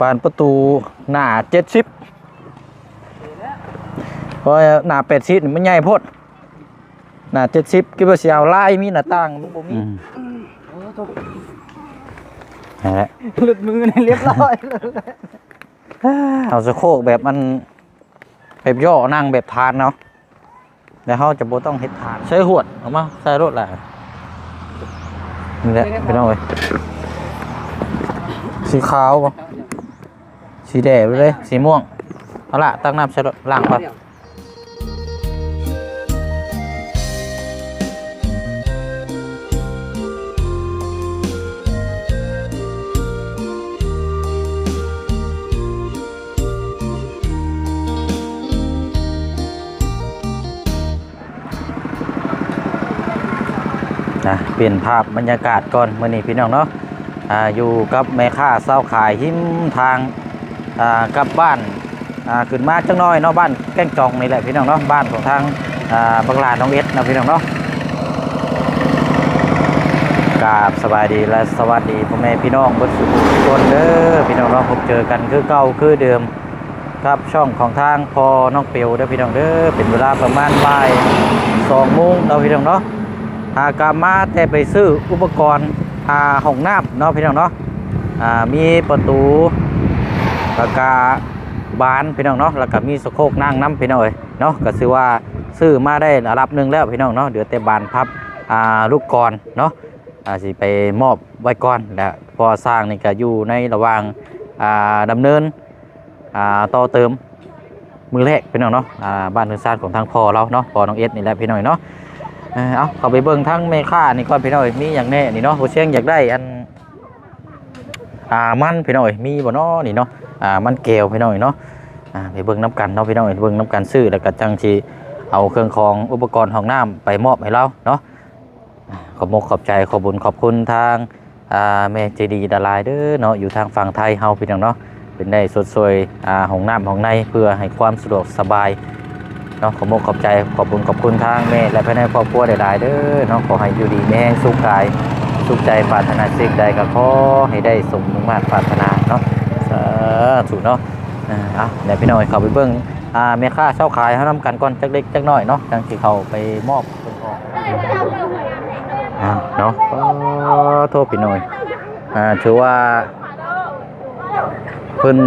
ปานประตูหน้าเจ็ดสิบเพราะหน้าแปดสิบนี่มันใหญ่โพดหน้าเจ็ดสิบคิดว่าสิเอาลายมีหน้าต่างมันบ่มีนั่นแหละหลุดมือเนี่ยเรียบร้อยเลยเอาสะโครกแบบมันแบบย่อนั่งแบบทานเนาะแล้วเขาจะบ่ต้องเฮ็ดทาน ใช้หวดเอามาใส่รถแหละนี่แหละพี่น้องเอ้ยสีขาวบ่ สีแดงเลยสีม่วง เอาละตั้งน้ำใส่ล้างก่อนนะเปลี่ยนภาพบรรยากาศก่อนมื้อนี้พี่น้องเนาะอ่าอยู่กับแม่ค้าเศร้าขายหิมทาง กับบ้านขึ้นมาจังน้อยเนาะบ้านแก้งจองนี่แหละพี่น้องเนาะบ้านของทางอ่าบังลาน้องเอสนะพี่น้องเนาะกราบสบายดีและสวัสดีพ่อแม่พี่น้องบนสุขทุกคนเด้อพี่น้องเนาะพบเจอกันคือเก่าคือเดิมครับช่องของทางพอน้องเปียวเด้อพี่น้องเด้อเป็นเวลาประมาณบ่ายสองโมงเราพี่น้องเนาะหากามาแต่ไปซื้ออุปกรณ์อาห้องน้ำเนาะพี่น้องเนาะอ่ามีประตู แล้วก็บานพี่น้องเนาะแล้วก็มีสโคกนั่งน้ำพี่น้องเอ้ยเนาะก็คือว่าซื้อมาได้ระดับหนึ่งแล้วพี่น้องเนาะเดี๋ยวแต่บานพับอ่าลูกกรเนาะอ่าสิไปมอบไว้ก่อนแล้วพอสร้างนี่ก็อยู่ในระหว่างอ่าดำเนินอ่าต่อเติมมือแรกพี่น้องเนาะอ่าบ้านเรือนซานของทางพอเราเนาะพอน้องเอสนี่แหละพี่น้องเนาะเอาเข้าไปเบิ่งทั้งเมค่านี่ก่อนพี่น้อยมีอย่างแน่นี่เนาะผู้เชียงอยากได้อันอ่ามันพี่น้อยมีบ่เนาะนี่เนาะ อ่ามันแก้วพี่น้อยเนาะอ่าไปเบิ่งน้ำกันเนาะพี่น้อยเบิ่งน้ำกันซื้อแล้วก็จังสิเอาเครื่องของอุปกรณ์ห้องน้ำไปมอบให้เราเนาะขอบมกขอบใจขอบบุญขอบคุณทางอ่าแม่ใจดีดาลายเด้อเนาะอยู่ทางฝั่งไทยเฮาพี่น้องเนาะเป็นได้สดสวยอ่าห้องน้ำห้องในเพื่อให้ความสะดวกสบายเนาะขอบอกขอบใจขอบคุณขอบคุณทางแม่และภายในครอบครัวหลายๆเด้อเนาะขอให้อยู่ดีแม่งสุขกายสุขใจปรารถนาสิ่งใดก็ขอให้ได้สมมุ่งมา่ปรารถนา สาธุเนาะอ่าเดี๋ยวพี่น้อยเขาไปเบิ่งอ่าแม่ค้าเช่าขายเฮานำกันก่อนจักเล็กจักน้อยเนาะจังสิเขาไปมอบเนออกอ่าเนาะขอโทษพี่น้อยอ่าถือว่าเพิ่น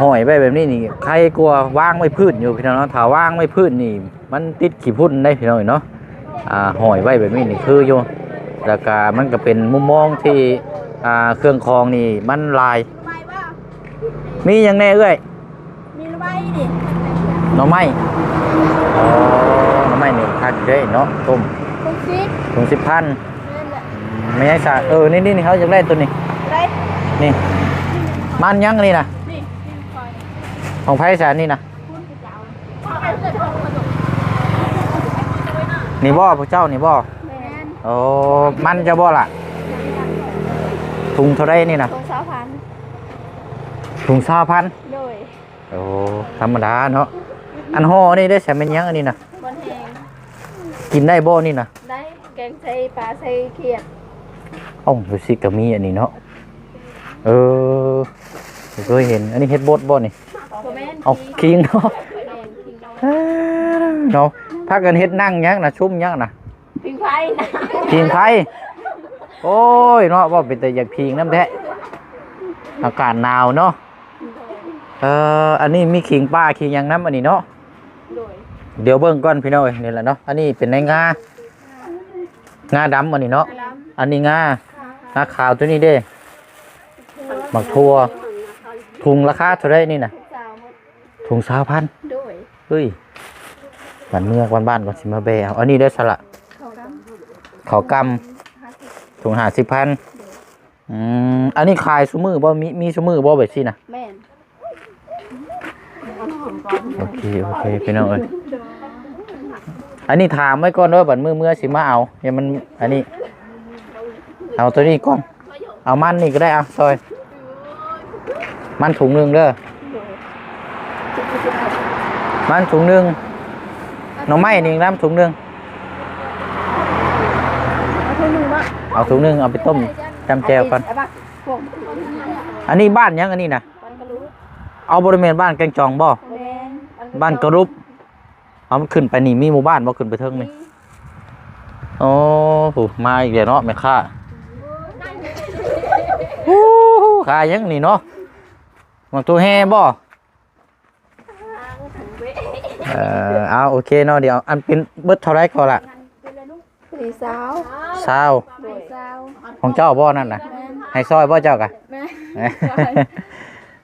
ห้อยไว้แบบนี้นี่ใครกลัวว่างไว้พื้นอยู่พี่น้องเนาะถ้าวางไว้พื้นนี่ มันติดขี้พุ่นได้พี่น้องเนาะอ่าห้อยไว้แบบนี้นี่คืออยู่แล้วก็มันก็เป็นมุมมองที่อ่าเครื่องคองนี่มันลาย ม่ว่ามีอย่างแน่เอ้ยมีระบายดิหน่อไม้อ๋อหน่อไม้นี่คักเด้เนาะต้มคุณซิกถุงสิบพันนั่นแหละไม่ใช่สาเออนี่นี่นี่เขาอยากได้ตัวนี้ไรนี่มันยังอันนี่นะนี่นี่คอยของไผ่แสนนี่นะคุณผู้เจ้าข้าไปเสร็จห้องขนมนี่บ่พระเจ้านี่บ่แมนโอ้มันจะบ่ล่ะถุงเท่าไรนี่นะตรงสาวพัน ถุงสามพันโดยโอ้ธรรมดาเนาะอันห่อนี่ได้แสนเป็นยังอันนี้นะบนแหงกินได้บ่นี่นะได้แกงใส่ปลาใส่เขียดเอ้าดูสิก็มีอันนี้เนาะเออเคยเห็นอันนี้เฮ็ดบดบ่นี่โคแมนเอาคิงเนาะแมนพิงเราเนาะถ้ากันเฮ็ดนั่งยังนะชุ่มยังนะพิงไฟนะพิงไผโอ้ยเนาะว่าเป็นแต่อยากพิงน้ำแท้อากาศหนาวเนาะ เอออันนี้มีขิงป้าขิงหยังน้ำอันนี้เนาะ โดยเดี๋ยวเบิ่งก่อนพี่น้อยนี่แหละเนาะ อันนี้เป็นในงา งาดำอันนี้เนาะล้อันนี้งางาขาวตัวนี้เด้หมักทั่ว ถุงราคาเท่าไรนี่นะำสาวหมดถุงสาวพันโดยเฮ้ยบ้านเมืองบ้านบ้านก่อนสิมาแบเอาอันนี้ได้อสละเขาดำเขากำถุงหาสิบพันอืม อันนี้ขายซุมือบ่มีมีซุมือบ่แบบสินะแม่น โอเคโอเคพี่น้องเอ้ยอันนี้ถามไว้ก่อนว่าบัดมือเมื่อสิมาเอาอย่ามันอันนี้ เอาตัวนี้ก่อน เอามันนี่ก็ได้เอาซอย มันถุงหนึ่งเด้อมันถุงหนึ่งหน่อไม้นี่น้ำถุงหนึ่งเอาถุงหนึ่งเอาไปต้มจำแจวก่อนอันนี้บ้านยังอันนี้นะเอาบริเวณบ้านแกงจองบ่แมน บ้านกระรุบเอามันขึ้นไปนี่มีหมู่บ้านบ่ขึ้นไปเทิงนี่โอ้โหมาอีกแล้วเนาะแม่ค้าโอ้โหขายยังนี่เนาะมักตัวแห่บ่เอ่อเอาโอเคเนาะเดี๋ยวอันเป็นเบิดเท่าไรก่อนล่ะสีสาวซาวโดยสาวของเจ้าบ่นั่นน่ะแมนให้ซอยบ่เจ้ากะแม่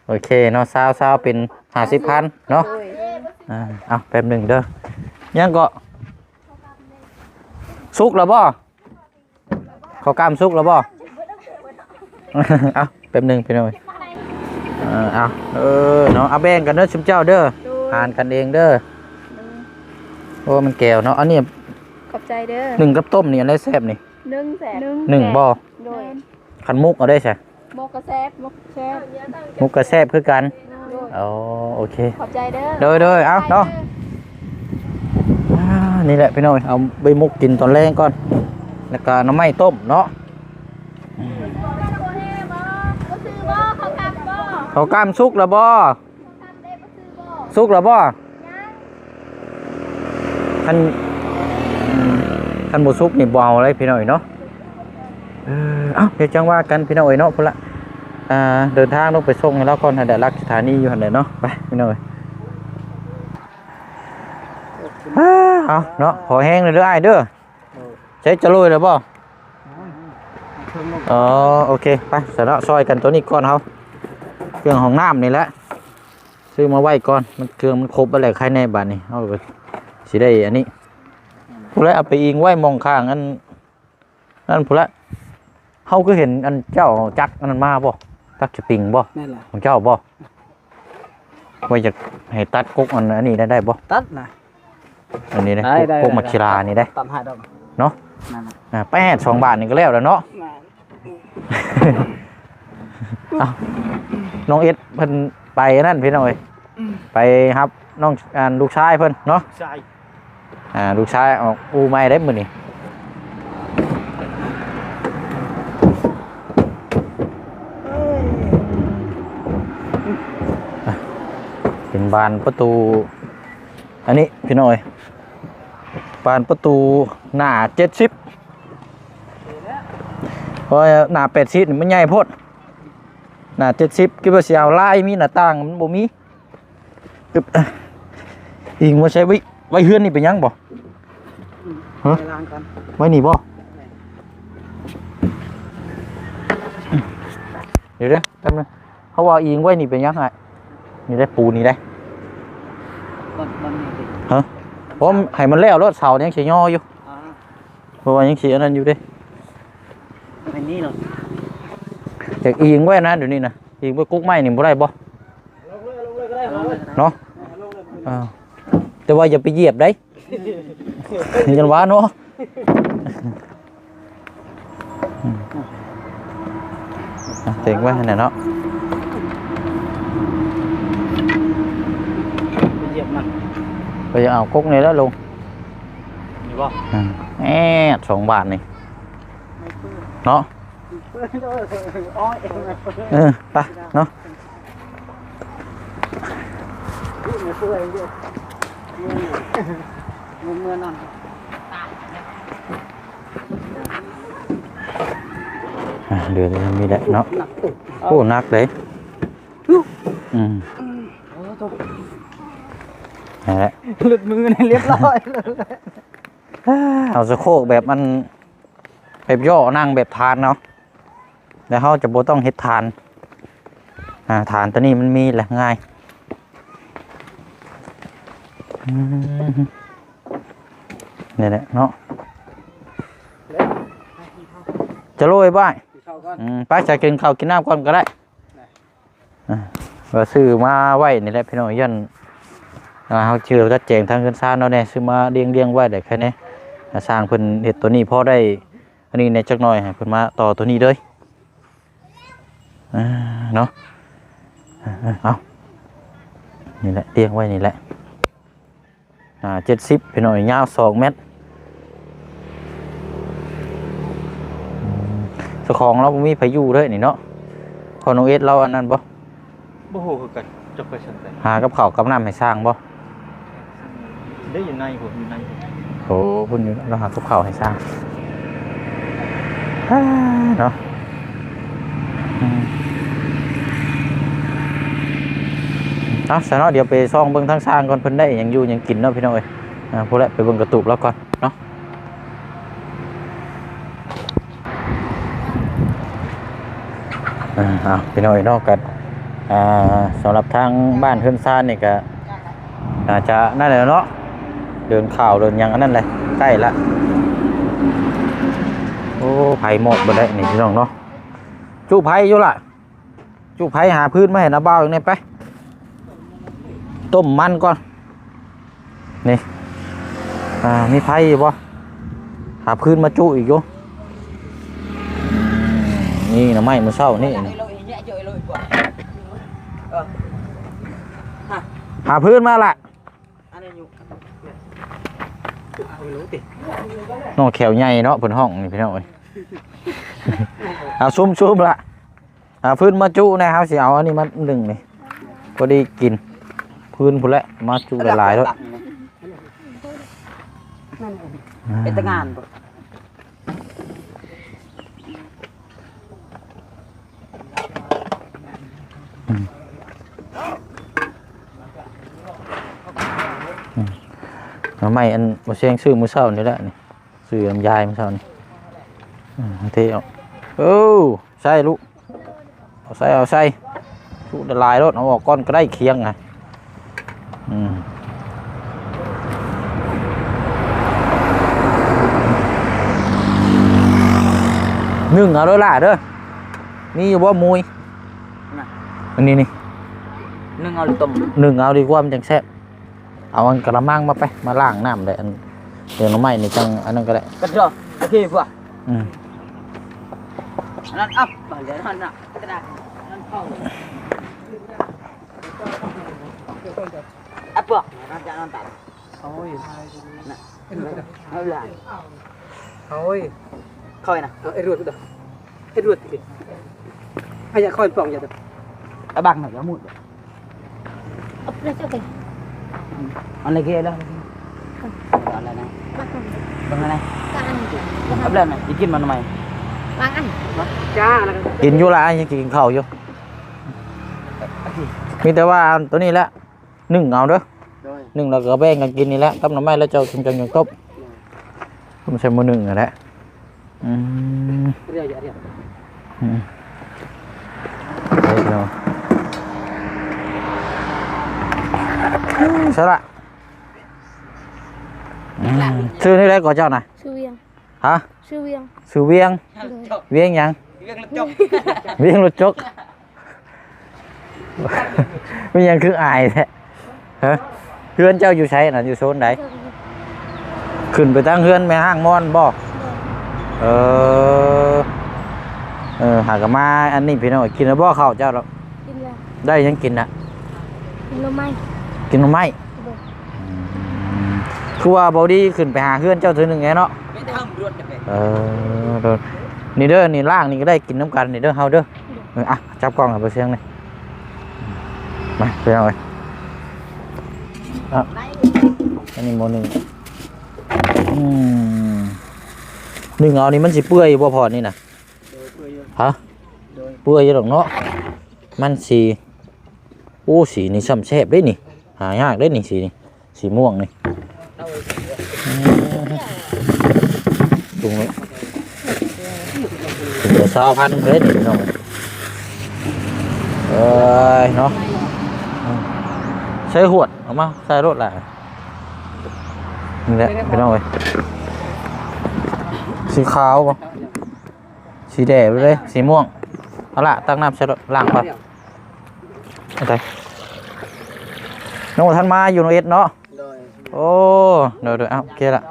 โอเคเนาะซาวซาวเป็นห้าสิบพันเนาะโดย อ่าเอาแป๊บหนึ่งเด้อยังก็สุกแล้วบ่เขาวกล้ามสุกแล้วบ่เอาแป๊บหนึ่งไปหน่อยเออเอาเออเนาะเอาแบ่งกันเด้อชุมเจ้าเด้อทานกันเองเด้อโอ้มันแก้วเนาะอันนี้ขอบใจเด้อหนึ่งกับต้มนี่อันได้แซ่บนี่หนึ่งแสนหนึ่งบ่โดยขันมุกเอาได้ใช่โมกกระแซบโมกแซบมุกก็แซ่บคือกัน โดยอ๋อโอเค ขอบใจเด้อเด้อเด้อเอาเนาะอ่านี่แหละพี่น้อยเอาใบมุกกินตอนแรกก่อน แล้วก็น้ำไม้ต้มเนาะเขาวกล้ามสุกแล้วบ่สุกแล้วบ่คันอืมคันบ่สุกนี่บ่เอาเลยพี่น้อยเนาะเออเอ้าเดี๋ยวจังว่ากันพี่น้อยเนาะพุ่นละ อ่าเดินทางลงไปส่งแล้วก่อนให้ได้รักสถานีอยู่หันแหละเนาะไปพี่น้อยอ้าเอาเนาะขอแห้งเลยเด้อไอ้ายเด้อใช้จะลุยเลยบ่อ๋อโอเคไปสระซอยกันตัวนี้ก่อนเขาเครื่องของน้ำนี่แหละซื้อมาไว้ก่อนมันเครื่องมันครบอะไรใครในบ้านนี่เอาไปสิได้อันนี้พูดแล้วเอาไปอิงไว้มองข้างอันนั่นพูดแล้วเขาก็เห็นอันเจ้าจักอันนั้นมาบ่ จักจะปิงบ่นั่นแหละของเจ้าบ่ว่าจะให้ตัดกุกอันอันนี้ได้ได้บ่ตัดนะอันนี้นะได้ได้พวกได้มักชิรานี่ได้ตัดให้ดอกเนาะนั่นน่ะอ่าแปดสองบาทนี่ก็แล้วแล้วเนาะเอาน้องเอ็ดเพิ่นไปนั่นพี่น้อยไปครับน้องอ่าลูกชายเพิ่นเนาะใช่อ่าลูกชายออกอูไม่ได้มื้อนี้อะเป็น บานประตู อันนี้พี่น้อย บานประตูหน้าเจ็ดสิบเพราะหน้าแปดสิบมันใหญ่พดหน้าเจ็ดสิบคิดว่าสิเอาลายมีหน้าต่างมันบ่มีอึบอิงว่าใช้ไว้ไว้เฮือนนี่เป็นยังบ่ฮะไปล้างกันไว้นี่บ่เดี๋ยวเด้อแป๊บนึงเขาว่าอิงไว้นี่เป็นยังไงนี่ได้ปูนี่ได้ ต้นต้นนี้สิเพราะให้มันแล้วรถเสายังสิย่ออยู่อ่าเพราะว่ายังสิอันนั้นอยู่เด้เป็นนี่เหรอจากอิงไว้นะเดี๋ยวนี้นะอิงไว้กุ๊กไม้นี่บ่ได้บ่ลงเลยก็ได้ลงเลยเนาะอ้าวแต่ว่าอย่าไปเหยียบได้ยันว่าเนาะอืมอะเต็งไว้ให้หน่อยเนาะ ไป เหยียบมันไปจะเอากุ๊กนี่แล้วลงนี่บ่อืมแอดสองบาทนี่ นั่นแหละหลุดมือในเรียบร้อยเลยเอาสะโครกแบบมันแบบย่อนั่งแบบทานเนาะแล้วเขาจะบ่ต้องเฮ็ดทานอ่าทานตัวนี้มันมีแหละง่ายอืมนี่แหละเนาะจะโรยบ้ายเข้าก่อนอืมไป้าจะกินข้าวกินน้ำก่อนก็ได้อ่าว่าซื้อมาไว้นี่แหละพี่น้องยันอ่า เขาเชื่อจัดแจงทางเงินซ่านเนาะเนี่ยซื้อมาเลี้ยงเลี้ยงๆไว้ได้แค่นี้อ่าสร้างเพิ่นเห็ดตัวนี้พอได้อันนี้ในจักหน่อยให้เพิ่นมาต่อตัวนี้เลยอ่าเนาะอ่าเอานี่แหละเลี้ยงไว้นี่แหละอ่าเจ็ดสิบพี่น้อยยาวสองเมตรอืมเจ้าของเราบ่มีพายุเลยนี่เนาะพอน้องเอสเราอันนั้นบ่บบ่โหคือกันจะไปสันแต่หากับข้าวกับน้ำให้สร้างบ่ ได้อยู่ในผมอยู่ในผมโอ้พุ่นอยู่เราหากับข้าวให้สร้างฮ่าเนาะอืมเอาซะเนาะเดี๋ยวไปซ่องเบิ่งทางสร้างก่อนเพิ่นได้หยังอยู่หยังกินเนาะพี่น้องเอ้ยอ่าพวกแหละไปเบิ่งกระตุกแล้วก่อนเนาะอ่าเอาพี่น้อยเนอกกันอ่าสำหรับทางบ้านเฮือนซ่านนี่ก็อาจจะนั่นแหละเนาะ เดินข่าวเดินยังอันนั้นเลยใกล้ละโอ้ไผ่หมดบ่ได้นี่พี่น้องเนาะจูไผ่อยู่ล่ะจูไผ่หาพื้นมาให้นาบ้าอย่างนี้ไปต้มมันก่อนนี่อ่ามีไผ่อยู่บ่หาพื้นมาจุอีกอยู่นี่น่อไม้มื้อเช้านี่หาพื้นมาละ อันนี้อยู่ น้องแขวใหญ่เนาะเพิ่นห้องนี่พี่น้องเอ้ยเอาซุ่มๆละหาพื้นมาจุนะครับสิเอาอันนี้มาหนึ่งนี่พอดีกิน พื้นพุ่นแหละมาจุละลายแล้วเป็นตะงานบ่ น่อไม้อันบ่เสียงซื้อมื้อเช้านี่แหละนี่ซื้อลำไยายมื้อเช้านี่อืมเทเอาโอ้ใส่ลูกเอาใส่เอาใส่จุละลายรถเอาออกก้อนก็ได้เคียงไงอืมนึ่งเอาด้วยล่ะเด้อมีอยู่บ่มุยอันนี้นี่นึ่งเอาหรือต้มหนึ่งเอาดีกว่ามันจังแซ่บ เอาอันกระมังมาไป มาล้างน้ำได้อันเดี๋ยวน้ำไม้นี่จังอันนั้นก็ได้กันเถอะโอเคป่ะอืมอันนั้นอัพเดี๋ยวนั่นน่ะกระดาษนั่นเข้าอัพป่ะนั่นจะนั่นตัดโอ้ยน่ะเอาละโอ้ยค่อยนะเอาไอ้รวดก็ได้ไอ้รวดดิไอ้ยาคอยปล่องอย่าเด้อตะบังหน่อยแล้วมุดเอาไปเจ้าไปอันนี้เกล้แล้วอะไรนะบางอันตรงไหนบางอันอัพแล้วไหมจะกินมันทำไมบางอันจ้าแล้วกันกินอยู่ละยังกินข้าวอยู่มีแต่ว่าอันตัวนี้แหละนึ่งเอาเด้อโดยนึ่งแล้วก็แบ่ง กันกินนี่แหละกับน้ำไม้แล้วเจ้ากินจังยังต้มผมใช้มือหนึ่งนั่นแหละอืมเรียกอย่าเรียกอืมเฮ้ยเนาะ ใช่ละอืมชื่อนี่ได้ก่อนเจ้าน่ะชื่อเวียงฮะชื่อเวียงชื่อเวียงเลยเวียงหยังเรื่องละจบเวียงรถจกเวียงคืออายแท้ฮะเฮือนเจ้าอยู่ใช้น่ะอยู่โซนไหนขึ้นไปตั้งเฮือนแม่ห้างมอนบ่เออเออหากนมาอันนี้พี่น้องกินแล้วบ่ข้าวเจ้าแล้วกินแล้วได้ยังกินน่ะกินแล้วไหมกินหน่อไม้เลย คือว่าบอดี้ขึ้นไปหาเฮือนเจ้าเทื่อหนึงไงเนาะไม่ทำรวดเลยเออเด้อนี่เด้อนี่ล่างนี่ก็ได้กินน้ำกันนี่เด้อเฮาเด้อเอออะจับกล้องกับเสียงนี่มาเสียงเลยอะอันนี้โมหนึ่งอืมหนึ่งเอานี่มันสิเปื่อยบ่พอนี่นะฮะเปื่อยอยู่ดอกเนาะมันสีโอ้สีนี่ซ้ำแซ่บเด้นี่หายากเด้นี่สีนี่สีม่วงนี่ อืมตรงนี้ถึงจะสาวพันเฮ้ยนี่พี่น้องเอ้ยเนาะอืมใช้หวดเอามาใส่รถแหละนี่แหละพี่น้องเอ้ยสีขาวบ่สีแดงไปเลยสีม่วงเอาละตั้งน้ำใส่รถล้างก่อเอาไปน้องท่านมาอยู่โนเอ็ดเนาะ โดยโอ้เดี๋ยวเดี๋ยวเอาโอเคละ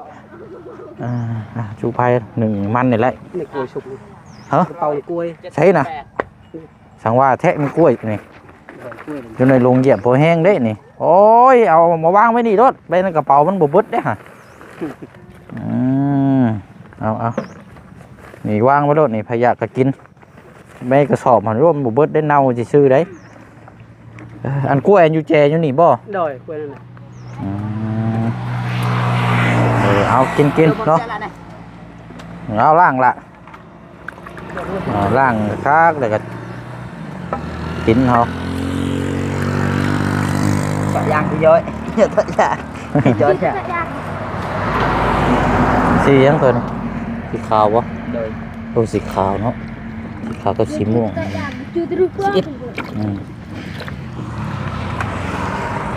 อ่าอะจูไพหนึ่งมันนี่แหละ ในกล้วยชุบนี่ฮะ กระเป๋ากล้วยใช่นะสังว่าแทะมีกล้วยนี่โดยกล้วยนี่อยู่ในโรงเหยียบพอแห้งได้นี่โอ้ยเอามาวางไว้นี่รถไปในกระเป๋ามันบเบิดได้อฮะอืมเอาเอานี่วางไว้รถนี่พยากก็กินไม่กระสอบมันร่วมบเบิดได้เน่าจะซื้อได้เอ่ออันกล้วยอันอยู่แจอยู่นี่บ่โดยกล้วยนั่นแหละ อืม เออเอากินกินเนาะเอาล่างละเอาล่างคักแล้วก็กินเขา Sợ giang thì dối Giờ thật dạ Thì dối dạ สีหยังตัวนี้สีขาววะ Rồi โอ้สีขาวเนาะสีขาวกับสีม่วง Chưa terus kuat. อืม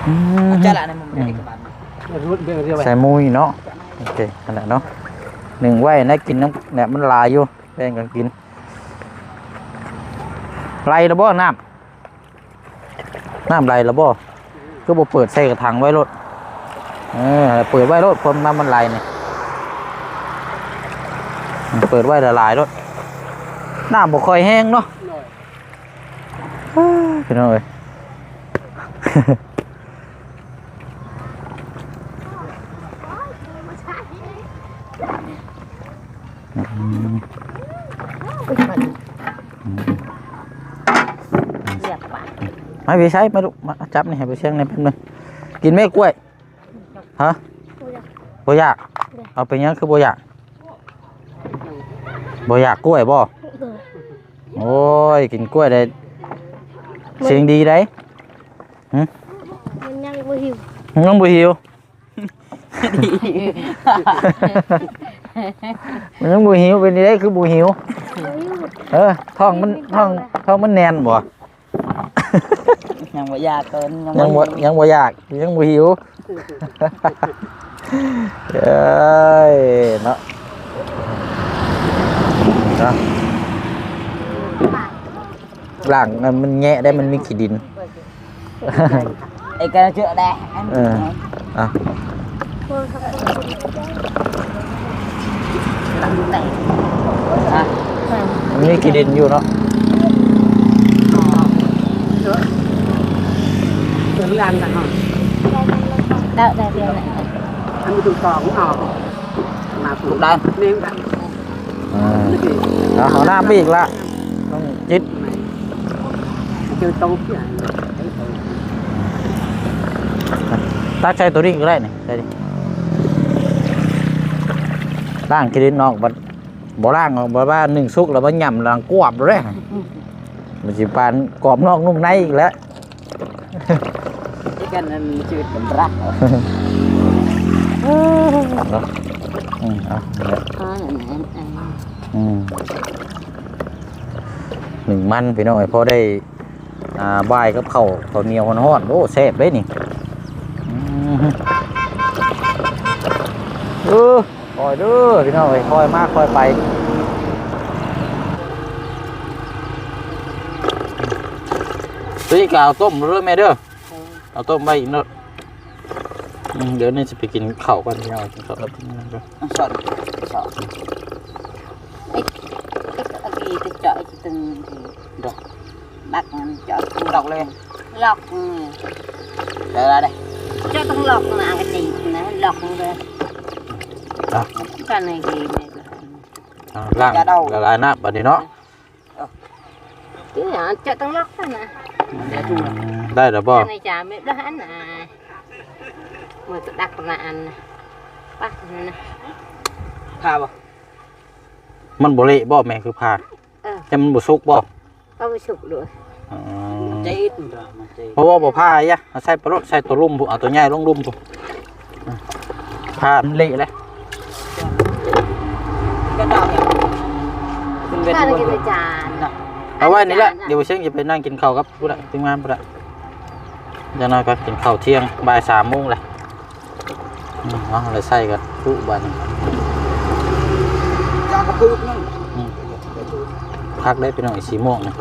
อืม Cho lại này một cái bạn รู้เรื่องเรียกว่าใส่มุยเนาะ โอเคขนาดเนาะหนึ่งไว้นะกินน้ำเนี่ยมันลายอยู่แบ่งกันกินไรละบ่น้ำน้ำไรละบ่ก็บ่เปิดใส่กระถางไว้รถเออเปิดไว้รถความน้ำมันไหลเนี่ยเปิดไว้ละลายรถน้ำบ่ค่อยแห้งเนาะโดยพี่น้องเอ้ย ไม่ไปใช้มาลูกมาจับนี่ให้ไปเชียงในแป๊บนึงกินไหม่กล้วยฮะ Udah. บ่อยากเอาไปยังคือบ่อยากบ่อยากกล้วยบ่ Tuh. โอ้ยกินกล้วยได้เสียงดีได้ Menyang ibu hiu. ยังบ่หิวมันยังบ่หิวเป็นได้คือบ่หิว Hiu. เออท้องมันท้องท้องมันแน่นบ่ Nhằm bỏ da tên ยังบ่ยังบ่อยากยังบ่หิว เอ้ยเนาะเนาะล่างมันมันแงะได้มันมีขี้ดิน Ê cái nó chưa đè Ừ. อะ Mau sampai À มันมีขี้ดินอยู่เนาะเรื่องอันกันฮะ Đau, đau, đau, đau. อันนี้ถูกต่อของออกมาถูก Lục đan เลี้ยงกันอ่านี่ คือเอาเอาน้ำไปอีกละต้องจิตเจอโต๊ะที่ไหนตักใช้ตัวนี้ก็ได้นี่ใช่ดิล่างขี้ดินออกบัดบ่ล่างออกบ่ว่าหนึ่งสุกแล้วบ่ย่ำล่างกวบเลย มันสิปานกรอบนอกนุ่มในอีกแล้ว Cái cái này chưa cầm rác เนาะอืมเอาเอาละอืมหนึ่งมันพี่น้องไอ้พอได้อ่าบายกับข้าวข้าวเหนียวฮ้อนๆโอ้แซ่บเลยนี่อืมเออคอยเด้อพี่น้องเอ้ยคอยมากคอยไป พี่กเอาต้มเรื่อแม่เด้อเอาต้มไว้อีกเนอะอืมเดี๋ยวนี่จะไปกินข้าวกันพี่น้องกินข้าวแล้วกินนั่นก่อน Sợ Sợ Ê Cái cái cái chợ chỉ từng thì Được Bắt chợ Đọc lên Lọc. Trở ra đây Cho tông lọc mà cái gì nó lọc rồi. อะ Cái này thì อ่าล่างละลายน้ำบัดนี้เนาะ chứ hả cho tông lọc thôi nè. อืมได้แล้วบ่ Cái này chả biết đó hắn à. Mà tôi đặt là ăn. Bắt nè. Tha vào มันบ่เละบ่แม่คือผ่าเออจะมันบ่สุกบ่ Có cái sụp rồi. อ๋อ Cháy ít rồi mà cháy เพราะว่าบ่ผ่าอะเอาใส่ปลาโรดใส่ตัวลุ่มพุ่นเอาตัวใหญ่ลงลุ่มพุ่นอะผ่ามันเละเลย Cái nào nhỉ Bên bên Cái này bên cái bên chả. เอาไว้นี่แหละเดี๋ยวเชียงจะไปนั่งกินข้าวกับผู้ใดทีมงานผู้ใดจะน้อยก็กินข้าวเที่ยงบ่ายสามโมงเลยอืมเอาอะไรใส่กันผู้บ้านนี่ Cho cái phước nhá อืมพักได้เป็นหน่อยสีม่วงนะ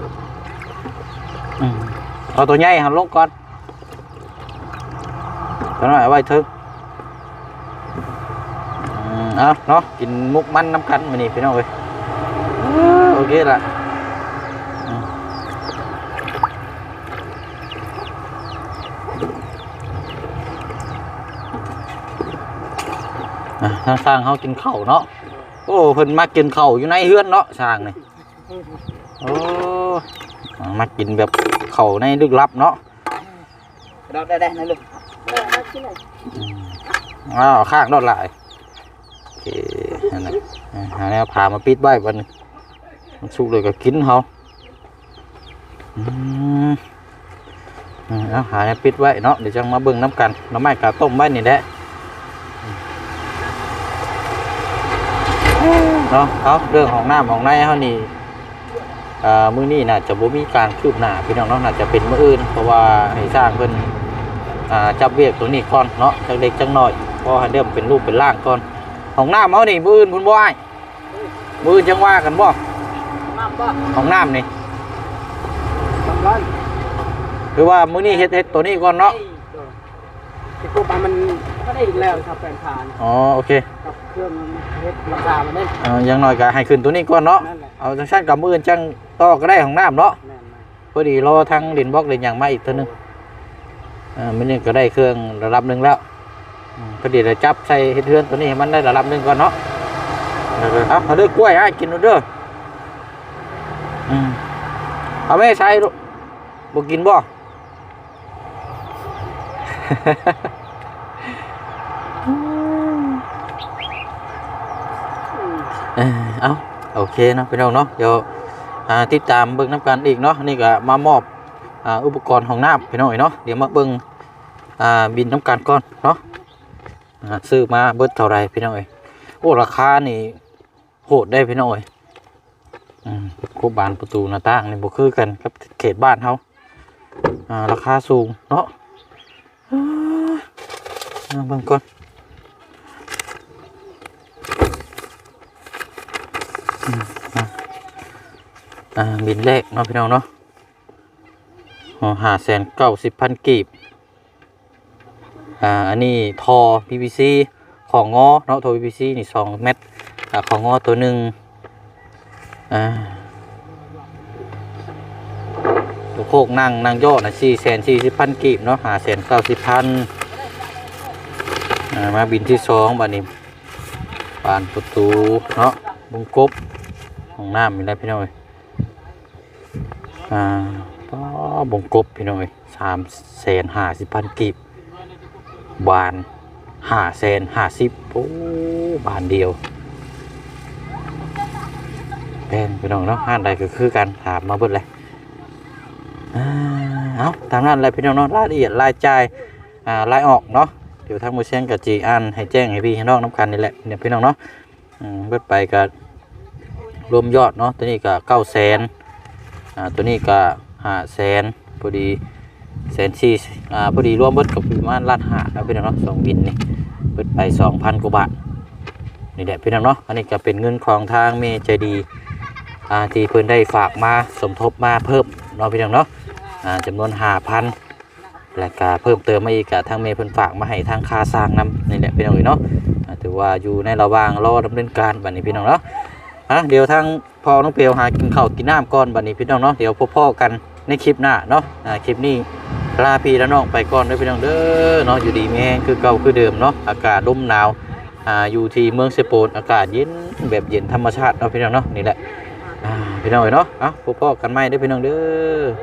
อืมเอาตัวใหญ่หันลงก่อนตัวน้อยเอาไว้เถอะอืมเอาเนาะกินมุกมันน้ำกันมานี่พี่น้องเอ้ยโอเคละอืมอะ ทางสร้างเขากินข้าวเนาะโอ้เพิ่นมากินข้าวอยู่ในเฮือนเนาะสร้างนี่โอ้อ่ามากินแบบข้าวในลึกลับเนาะ đó đây đây này luôn อ้าวข้างดอดหลายโอเคนั่นน่ะอ่าหาแนวพามาปิดไว้บัดนี้มันสุกเลยก็กินเขาอืมอืมเอาหาแนวปิดไว้เนาะเดี๋ยวจังมาเบิ่งน้ำกันหน้ำไม้กาต้มไว้นี่แหละ เนาะเอาเรื่องของน้ำของในเขานี่อ่ามื้อนี้น่าจะบ่มีการคืบหน้าพี่น้องเนาะน่าจะเป็นมื้ออื่น เพราะว่าให้สร้างเพิ่นอ่าจับเวียกตัวนี้ก่อนเนาะจักเล็กจังน้อยพอให้เริ่มเป็นรูปเป็นร่างก่อนของน้ำเอานี่มืออื่นพุ่นบ่อ้ายมืออื่นจังว่ากันบ่น้ำบ่ของน้ำนี่บางวันคือว่ามื้อนี้เฮ็ดเฮ็ดตัวนี้ก่อนเนาะ ที่กูไปมันก็ได้อีกแล้วครับแฟนผ่านอ๋อโอเคกับเครื่องเฮ็ดราคามันเล่นเอ่ออยังน้อยก็ให้ขึ้นตัวนี้ก่อนเนาะนั่นแหละเอาจังซั่นกับมื้ออื่นจังต่อก็ได้ของน้ำเนาะแม่นพอดีรอทั้งดินบล็อกดินหยังมาอีกตัวหนึงอ่ามื้อนี้ก็ได้เครื่องระดับหนึงแล้วอืมพอดีเราจับใส่เฮ็ดเทือนตัวนี้ให้มันได้ระดับหนึงก่อนเนาะเดี๋ยวๆเอาเอาเด้อกล้วยให้กินเอาเด้ออืมเอาแม่ใช้ลูกบ่กินบ่ เอาโอเคเนาะพี่น้องเนาะเดี๋ยวติดตามเบิ่งน้ำกันอีกเนาะนี่ก็มามอบอุปกรณ์ของน้ำพี่น้องเนาะเดี๋ยวมาเบิ่งอ่าบินน้ำกันก่อนเนาะซื้อมาเบิดเท่าไรพี่น้องเอ้ยโอ้ราคานี่โหดได้พี่น้องเอ้ยอืมพวกบานประตูหน้าต่างนี่บ่คือกันกับเขตบ้านเฮาราคาสูงเนาะ เอาเบิ่งก่อนอ่าบินแรกเนาะพี่น้องเนาะหาแสนเก้าสิบพันกีบ อ่า อันนี้ทอ PVC ของงอเนาะทอ PVC นี่สองเม็ดอ่าของงอตัวหนึ่งอ่า โคกนั่งนั่งย่อนะสี่แสนสี่สิบพันกีบเนาะหาแสนเก้าสิบพันมาบินที่สองบัดนี้ปานประตูเนาะบุงกบของน้ำมีอะไรพี่น้อยอ่าป้าบงกบพี่น้อยสามแสนห้าสิบพันกีบบานห้าแสนห้าสิบโอ้บานเดียวแพงพี่น้องเนาะห้านใดก็คือกันถามมาเบิดเลย เอาตามนั้นเลยพี่น้องเนาะรายละเอียดรายจ่ายอ่ารายออกเนาะเดี๋ยวทางมือเชียงกับจีอันให้แจ้งให้พี่ให้น้องน้ำกันนี่แหละเนี่ยพี่น้องเนาะเบิดไปก็รวมยอดเนาะตัวนี้ก็เก้าแสนอ่าตัวนี้ก็ห้าแสนพอดีแสนสี่อ่าพอดีรวมเบิดกับประมาณล้านห้าแล้วพี่น้องเนาะสองบินนี่เบิดไปสองพันกว่าบาทนี่แหละพี่น้องเนาะอันนี้ก็เป็นเงินของทางเมใจดีอ่าที่เพิ่นได้ฝากมาสมทบมาเพิ่ม เนาะพี่น้องเนาะอ่าจำนวนห้าพันแล้วก็เพิ่มเติมมาอีกกับทางเมย์เพิ่นฝากมาให้ทางค่าสร้างนํนี่แหละพี่น้องเอ้ยเนาะอ่าถือว่าอยู่ในระหว่างรอดำเนินการบัดนี้พี่น้องเนาะอะเดี๋ยวทางพอน้องเปียวหากินข้าวกินน้ำก่อนบัดนี้พี่น้องเนาะเดี๋ยวพบพ่อกันในคลิปหน้าเนาะอ่าคลิปนี้ลาพี่และน้องไปก่อนเด้อพี่น้องเด้อเนาะอยู่ดีมีแรงคือเก่าคือเดิมเนาะอากาศร่มหนาวอ่าอยู่ที่เมืองเซโปนอากาศเย็นแบบเย็นธรรมชาติเนาะพี่น้องเนาะนี่แหละ พี่น้องเอ้ยเนาะเอ้าพบพ่อกันใหม่เด้อพี่น้องเด้อ